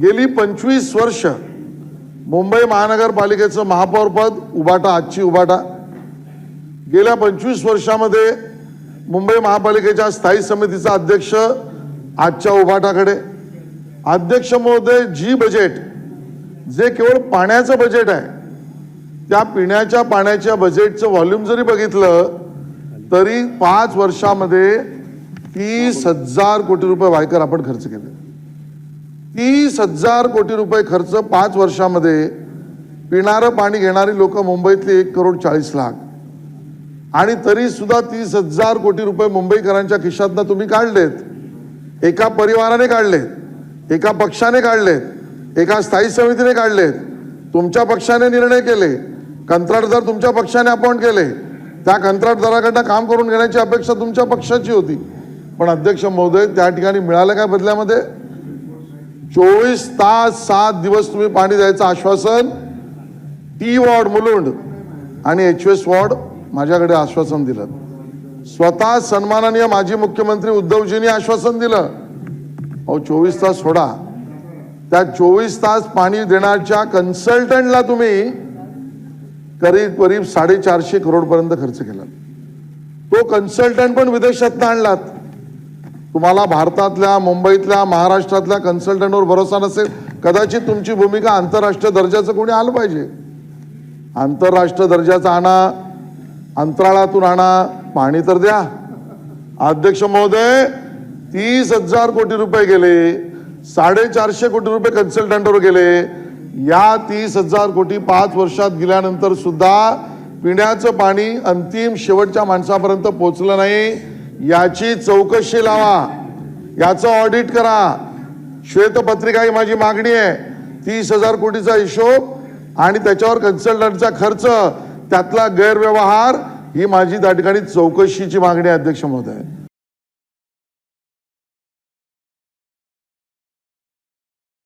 गेली पंचवीस वर्ष मुंबई महानगरपालिकेचं महापौरपद उबाटा आजची उबाटा. गेल्या पंचवीस वर्षामध्ये मुंबई महापालिकेच्या स्थायी समितीचा अध्यक्ष आजच्या उभाटाकडे अध्यक्ष महोदय जी बजेट जे केवळ पाण्याचं बजेट आहे त्या पिण्याच्या पाण्याच्या बजेटचं व्हॉल्यूम जरी बघितलं तरी पाच वर्षामध्ये तीस हजार कोटी रुपये वायकर आपण खर्च केले. तीस हजार कोटी रुपये खर्च पाच वर्षामध्ये पिणारं पाणी घेणारी लोक मुंबईतली एक करोड चाळीस लाख. आणि तरी सुद्धा तीस हजार कोटी रुपये मुंबईकरांच्या खिशातनं तुम्ही काढलेत. एका परिवाराने काढलेत एका पक्षाने काढलेत एका स्थायी समितीने काढलेत. तुमच्या पक्षाने निर्णय केले कंत्राटदार तुमच्या पक्षाने अपॉइंट केले. त्या कंत्राटदाराकडनं काम करून घेण्याची अपेक्षा तुमच्या पक्षाची होती. पण अध्यक्ष महोदय त्या ठिकाणी मिळालं काय बदल्यामध्ये? चोवीस तास सात दिवस तुम्ही पाणी द्यायचं आश्वासन टी वॉर्ड मुलुंड आणि एच एस वॉर्ड माझ्याकडे आश्वासन दिलं. स्वतः सन्माननीय माजी मुख्यमंत्री उद्धवजींनी आश्वासन दिलं. अहो चोवीस तास सोडा. त्या चोवीस तास पाणी देण्याच्या कन्सल्टंटला तुम्ही करीब करीब साडेचारशे करोडपर्यंत खर्च केला. तो कन्सल्टंट पण विदेशातनं आणलात. तुम्हाला भारतातल्या मुंबईतल्या महाराष्ट्रातल्या कन्सल्टंटवर भरोसा नसेल कदाचित तुमची भूमिका आंतरराष्ट्रीय दर्जाचं कोणी आलं पाहिजे. आंतरराष्ट्रीय दर्जाचा आणा अंतराळातून आणा पाणी तर द्या. अध्यक्ष महोदय तीस हजार कोटी रुपये गेले साडेचारशे कोटी रुपये कन्सल्टंटवर गेले. या तीस हजार कोटी पाच वर्षात गेल्यानंतर सुद्धा पिण्याचं पाणी अंतिम शेवटच्या माणसापर्यंत पोहोचलं नाही. याची चौकशी लावा. याचं ऑडिट करा. श्वेतपत्रिका ही माझी मागणी आहे. तीस हजार कोटीचा हिशोब आणि त्याच्यावर कन्सल्टंटचा खर्च त्यातला गैरव्यवहार ही माझी त्या ठिकाणी चौकशीची मागणी आहे अध्यक्ष महोदय.